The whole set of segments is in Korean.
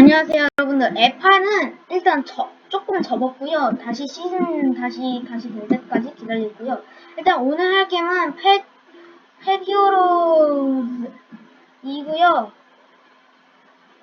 안녕하세요 여러분들. 에파는 일단 저, 조금 접었고요. 다시 시즌 다시 다시 될 때까지 기다리고요. 일단 오늘 할 게임은 펫 펫 히어로즈이고요.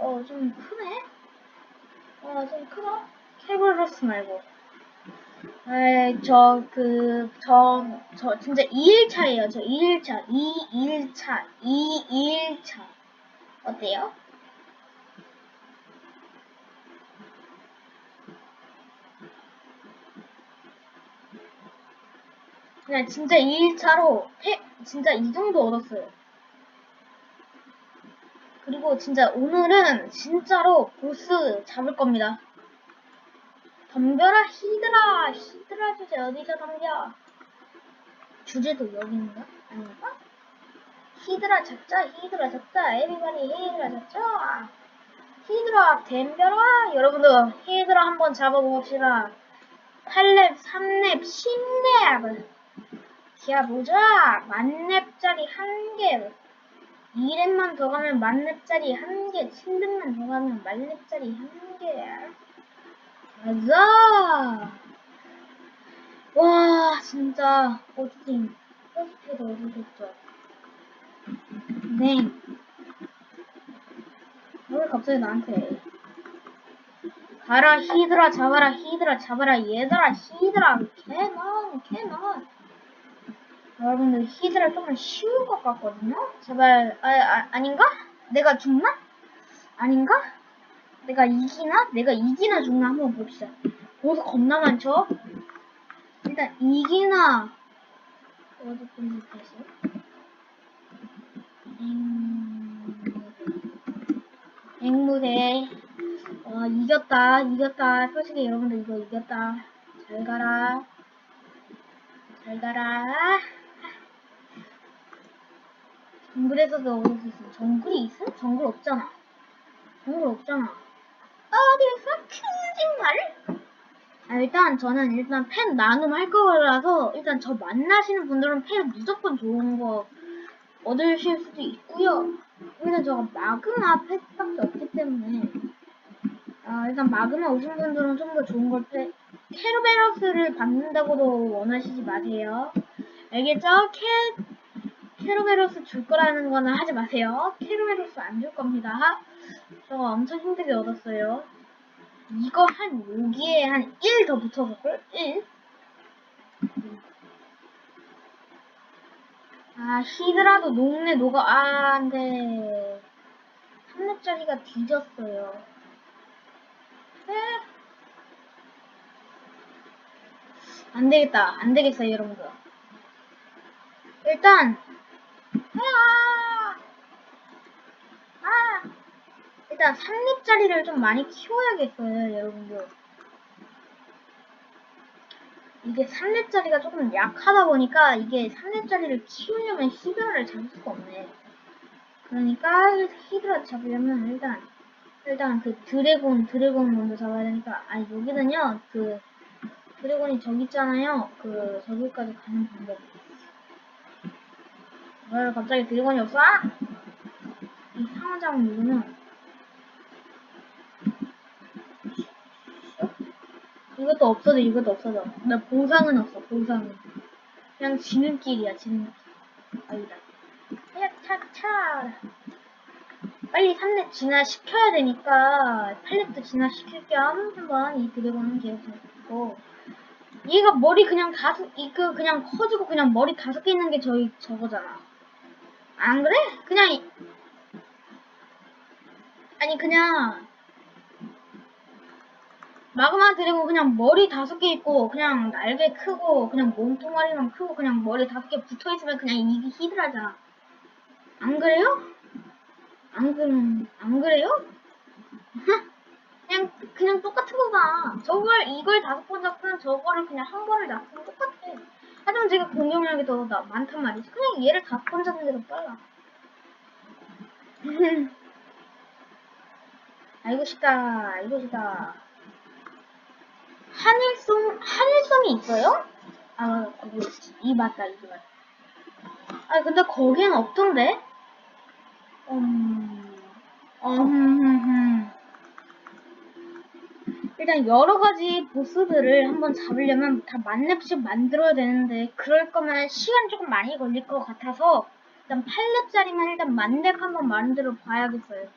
어 좀 크네? 어 좀 크다 캐롤러스 말고. 저그 저 저 진짜 2일차예요. 저 2일차 2 2일차 2 2일차. 어때요? 그냥 진짜 2일차로 패, 진짜 이 정도 얻었어요. 그리고 진짜 오늘은 진짜로 보스 잡을 겁니다. 덤벼라 히드라 히드라 주제 어디서 덤벼? 주제도 여기 있는가? 아닌가? 히드라 잡자 히드라 잡자 에비바디 히드라 잡자 히드라 덤벼라 여러분들 히드라 한번 잡아봅시다 8렙 3렙 10렙 자 보자. 만렙짜리 한 개. 2렙만 더 가면 만렙짜리 한개. 7렙만 더 가면 만렙짜리 한개. 맞아 와 진짜 어떻게 포스트도 얻으셨죠. 네. 왜 갑자기 나한테? 가라 히드라 잡아라 히드라 잡아라 얘들아 히드라. 캐논 캐논 여러분들 히드라 조금 쉬운 것 같거든요? 제발, 아, 아, 아닌가? 내가 죽나? 아닌가? 내가 이기나? 내가 이기나 죽나 한번 봅시다. 보스 겁나 많죠? 일단 이기나 어디 분리했어? 앵무새 어 이겼다 이겼다 솔직히 여러분들 이거 이겼다 잘 가라 잘 가라 정글에서도 얻을 수 있어. 정글이 있어? 정글 없잖아. 정글 없잖아. 어디서 큰짓말? 아, 일단 저는 일단 팬 나눔 할 거라서 일단 저 만나시는 분들은 팬 무조건 좋은 거 얻으실 수도 있고요. 일단 저가 마그마 펫밖에 없기 때문에 아, 일단 마그마 오신 분들은 좀 더 좋은 걸 펫. 캐로베러스를 받는다고도 원하시지 마세요. 알겠죠? 캐 캐로베로스 줄 거라는 거는 하지 마세요. 캐로베로스 안 줄 겁니다. 저거 엄청 힘들게 얻었어요. 이거 한 여기에 한 1 더 붙여볼걸? 1? 아, 히드라도 녹네, 녹아. 아, 안 돼. 3렙짜리가 뒤졌어요. 에? 안 되겠다. 안 되겠어요, 여러분들. 일단, 아! 아! 일단 3렙짜리를 좀 많이 키워야겠어요, 여러분들. 이게 3렙짜리가 조금 약하다 보니까 이게 3렙짜리를 키우려면 히드라를 잡을 수가 없네. 그러니까 히드라 잡으려면 일단 일단 그 드래곤 드래곤 먼저 잡아야 되니까 아니 여기는요 그 드래곤이 저기 있잖아요 그 저기까지 가는 방법이 왜 갑자기 드래곤이 없어? 이 상호작을 누르면 이것도 없어져 이것도 없어져 나 보상은 없어 보상은. 그냥 지는 길이야 지는 길 아니다. 차차! 빨리 3렙 진화시켜야 되니까 8렙도 진화시킬 겸 한번 이 드래곤은 기억해주고. 얘가 머리 그냥 다섯 이거 그냥 커지고 그냥 머리 다섯 개 있는 게 저희 저거잖아 안 그래? 그냥 이- 아니 그냥 마그마 드래곤 그냥 머리 다섯 개 있고 그냥 날개 크고 그냥 몸통아리만 크고 그냥 머리 다섯 개 붙어 있으면 그냥 이게 히드라잖아. 안 그래요? 안 그런 안 그래요? 그냥 그냥 똑같은 거가 저걸 이걸 다섯 번 잡으면 저거를 그냥 한 번을 잡으면 똑같아. 하지만 제가 공격력이 더 나- 많단 말이지. 그냥 얘를 잡는 게 더 빨라. 알고 싶다, 알고 싶다. 하늘송, 하늘송이 있어요? 아, 이 맞다, 이 맞다. 아, 근데 거기는 없던데? 음, 음, 음, 음. 일단 여러 가지 보스들을 한번 잡으려면 다 만렙씩 만들어야 되는데 그럴 거면 시간 조금 많이 걸릴 것 같아서 일단 8렙짜리만 일단 만렙 한번 만들어 봐야겠어요.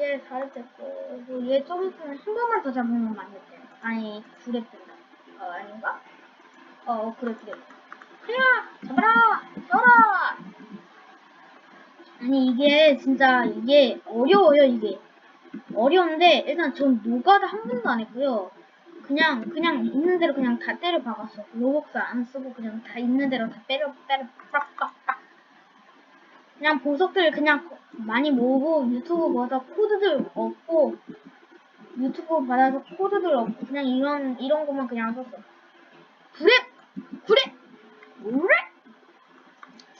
얘 4렙 됐고 그리고 얘좀 있으면 한 번만 더 잡으면 만렙 돼. 아니 9렙 된다. 어 아닌가? 어 그래 그래. 그래 잡아라 잡아라. 아니 이게 진짜 이게 어려워요 이게. 어려운데 일단 전 노가다 한 번도 안 했고요. 그냥 그냥 있는 대로 그냥 다 때려 박았어. 로벅스 안 쓰고 그냥 다 있는 대로 다 때려 때려 빡빡빡. 그냥 보석들 그냥 많이 모으고 유튜브 받아 코드들 얻고 유튜브 받아서 코드들 얻고 그냥 이런 이런 것만 그냥 썼어. 그래 그래 그래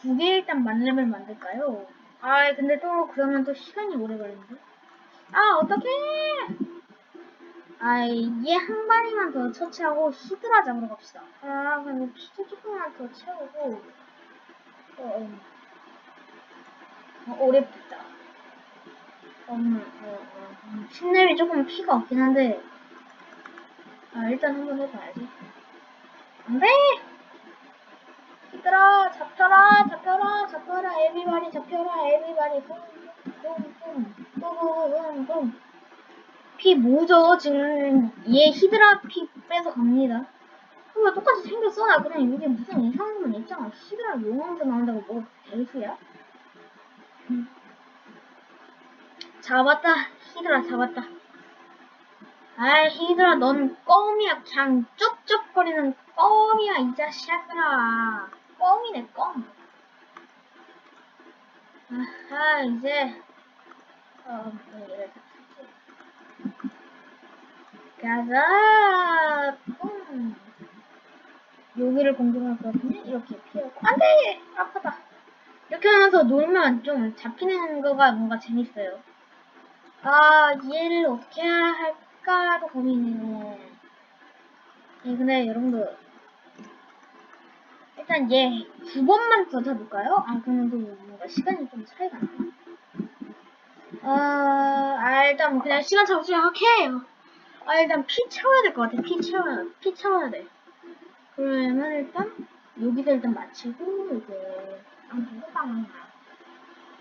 두 개 일단 만렙을 만들까요? 아 근데 또 그러면 또 시간이 오래 걸리는데. 아, 어떡해! 아이, 얘한 마리만 더 처치하고 히드라 잡으러 갑시다. 아, 그럼 피도 조금만 더 채우고, 어, 어, 어 오래 붙다. 음, 어, 어, 음, 신렙이 조금 피가 없긴 한데, 아, 일단 한번 해봐야지. 안 돼! 히드라, 잡혀라, 잡혀라, 잡혀라, 에비바리, 잡혀라, 에비바리, 뿜, 뿜, 뿜, 뿜, 뿜, 뿜. 피 뭐죠? 지금 얘 히드라 피 빼서 갑니다. 그거 똑같이 생겼어. 나 그냥 이게 무슨 이상한 것만 있잖아. 히드라 용왕도 나온다고 뭐 대수야? 음. 잡았다. 히드라 잡았다. 아이 히드라 넌 껌이야. 그냥 쩍쩍거리는 껌이야 이 자식들아. 껌이네 껌. 아하 이제 가자. 뿡. 여기를 공격할 것 같은데 이렇게 피하고 안 돼 아프다. 이렇게 하면서 놀면 좀 잡히는 거가 뭔가 재밌어요. 아 얘를 어떻게 할까도 고민이네. 예, 근데 여러분들 일단 얘 두 번만 더 잡을까요? 아 그러면 또 뭔가 시간이 좀 차이가 나나? 아, 아 일단 뭐 그냥 시간 차고 시작해요. 아 일단 피 채워야 될 것 같아. 피 채워야 피 채워야 돼. 그러면 일단 여기서 일단 마치고 이제 아무튼 빵.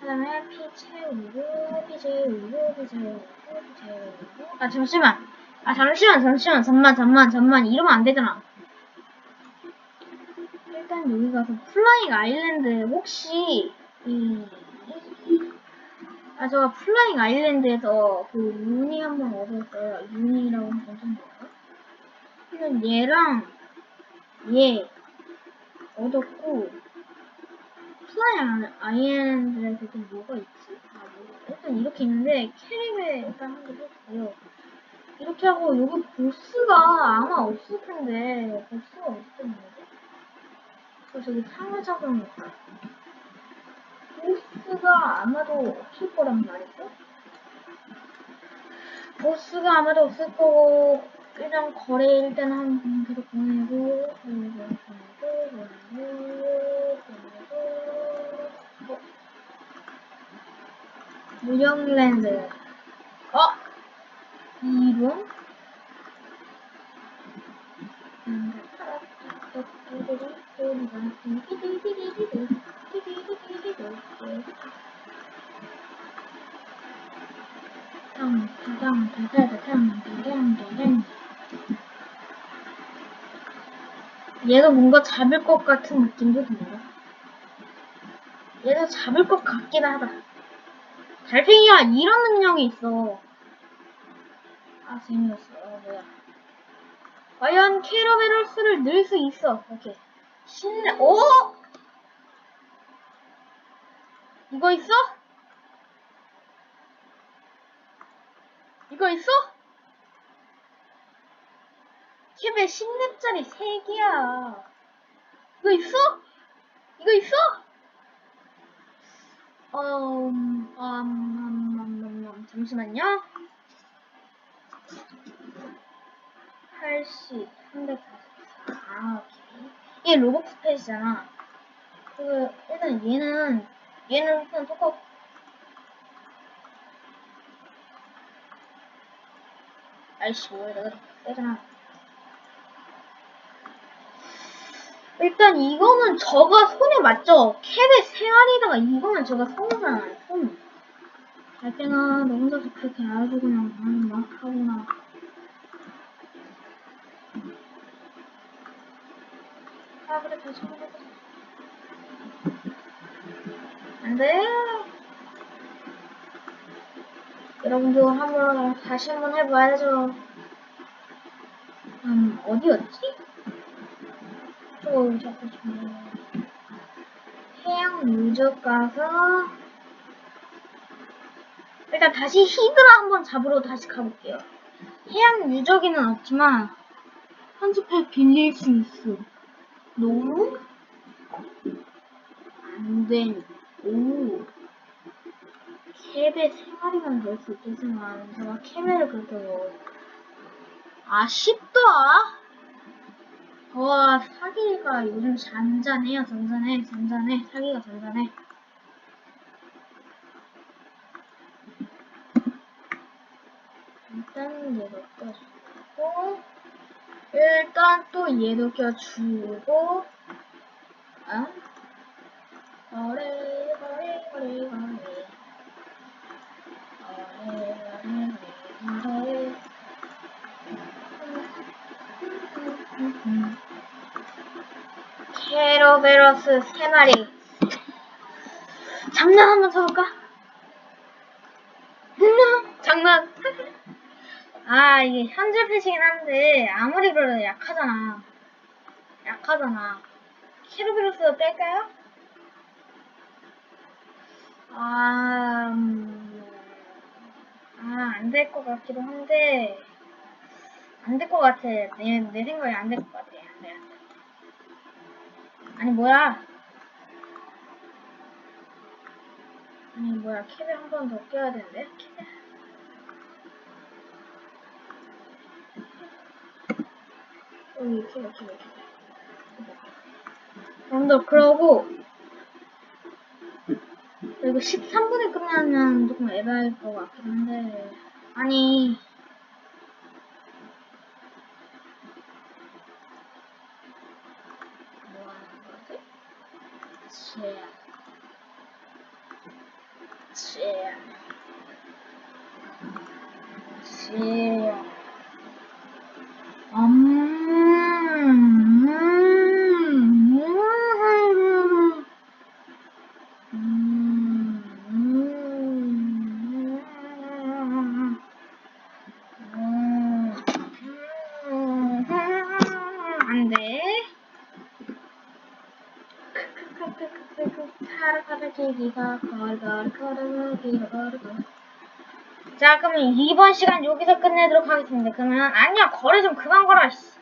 그다음에 피 채우고 피 채우고 피 채우고 피 채우고 아 잠시만 아 잠시만 잠시만 잠만 잠만 잠만 이러면 안 되잖아. 일단 여기 가서 플라잉 아일랜드 혹시 이 아, 저 플라잉 아일랜드에서 그 유니 한번 얻었어요. 유니라고 괜찮은가? 근데 얘랑 얘 얻었고 플라잉 아일랜드에서 또 뭐가 있지? 아, 뭐, 일단 이렇게 있는데 캐릭에 일단 한개 했고요. 이렇게 하고 여기 보스가 아마 없을 텐데 보스가 없을 텐데 저 저기 상을 잡으니까 보스가 아마도 없을 거란 말이죠. 보스가 아마도 없을 거고 일단 거래 일단 한번 계속 보내고 보내고 보내고 보내고 보내고 어? 무령랜드 어? 이름? 얘도 뭔가 잡을 것 같은 느낌도 듭니다. 얘도 잡을 것 같긴 하다. 달팽이가 이런 능력이 있어. 아, 재미없어. 어, 뭐야. 과연 캐러베럴스를 늘 수 있어. 오케이. 신뢰, 오! 이거 있어? 이거 있어? 캡에 10렙짜리 3개야. 이거 있어? 이거 있어? 음, 음, 음, 음, 음, 잠시만요. 80, 344. 아, 오케이. 이게 로봇 스페이스잖아. 그, 일단 얘는, 얘는 일단 똑같고, 아이씨 뭐야 내가 세잖아. 일단 이거는 저가 손에 맞죠? 캡의 생활이다가 이거는 저가 손이잖아요. 손. 달팽아 너 혼자서 그렇게 알아서 그냥 막 하구나. 아 그래 다시 해보자. 안돼. 여러분도 한번 다시 한번 해봐야죠. 음 어디였지? 또 자꾸 좀 해양 유적 가서 일단 다시 히드라 한번 잡으러 다시 가볼게요. 해양 유적에는 없지만 편집해 빌릴 수 있어. 너무 안된 오 캡의 생활이만 될수 있겠지만 제가 캐메를 그렇게 뭐 아쉽다. 와 사기가 요즘 잔잔해요 잔잔해 잔잔해 사기가 잔잔해 일단 얘도 껴주고 일단 또 얘도 껴주고 아? 캐로베러스 세 마리. 장난 한번 쳐볼까? 장난. 아 이게 현질 패시긴 한데 아무리 그래도 약하잖아. 약하잖아. 캐로베러스 뺄까요? 아, 음, 아, 안 될 것 같기도 한데, 안 될 것 같아. 내, 내 생각에 안 될 것 같아. 안 돼, 안 돼. 아니 뭐야? 아니 뭐야. 캡에 한 번 더 껴야 되는데? 캡에. 여기 캡에 캡에. 캡에 여러분들 이거 13분에 끝나면 조금 에바일 것 같긴 한데 아니 뭐 하는 거지? 쟤 쟤. 쟤. 음, 음, 음, 음, 음, 안 돼. 사라가르기가 걸걸걸기가 걸걸 자 그러면 이번 시간 여기서 끝내도록 하겠습니다 그러면 아니야 거래 좀 그만 걸어 씨.